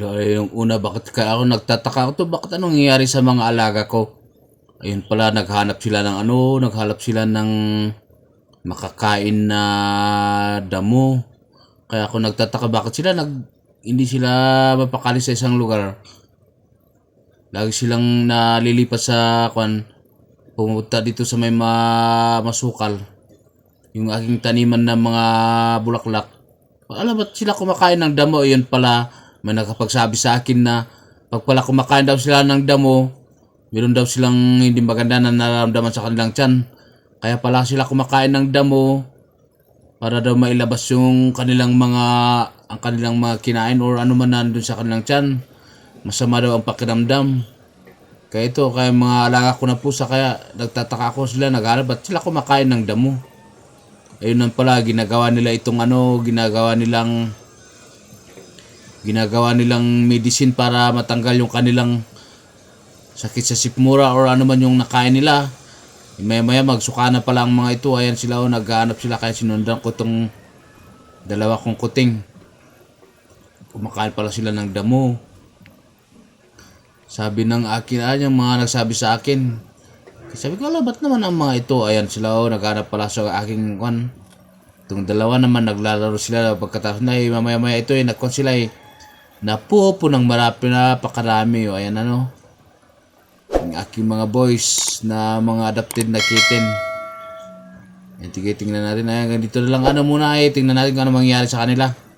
So, yung una, bakit kaya ako nagtataka ako to, bakit anong nangyayari sa mga alaga ko? Ayun pala, naghanap sila ng ano, naghanap sila ng makakain na damo. Kaya ako nagtataka, bakit sila nag, hindi sila mapakali sa isang lugar. Lagi silang nalilipat sa kwan, pumunta dito sa may ma- masukal. Yung aking taniman ng mga bulaklak. Alam ba't sila kumakain ng damo? Yun pala, may nakapagsabi sa akin na pag pala kumakain daw sila ng damo, meron daw silang hindi maganda na nararamdaman sa kanilang tiyan. Kaya pala sila kumakain ng damo para daw mailabas yung kanilang mga ang kanilang mga kinain or ano man nandun sa kanilang tiyan. Masama daw ang pakiramdam. Kaya ito, kaya mga alaga ko na pusa, kaya nagtataka ako sila, naghanap, ba't sila kumakain ng damo? Ayun lang pala, ginagawa nila itong ano, ginagawa nilang ginagawa nilang medicine para matanggal yung kanilang sakit sa sikmura or ano man yung nakain nila. Maya maya magsuka na pala ang mga ito. Ayan sila o naghahanap sila kaya sinundan ko tong dalawa kong kuting. Kumakain pala sila ng damo. Sabi ng akin, ah, yung mga nagsabi sa akin. Sabi ko, ala, ba't naman ang mga ito? Ayan sila o, naghanap pala sa aking kwan. Itong dalawa naman, naglalaro sila pagkatapos na, eh, mamaya-maya ito eh, nagkwan sila eh. Napupo ng marami na pakarami. O, ayan ano. Ang aking mga boys na mga adopted na kitten. Ayan, tingnan natin. Ayan, ganito na lang ano muna eh. Tingnan natin kung ano mangyayari sa kanila.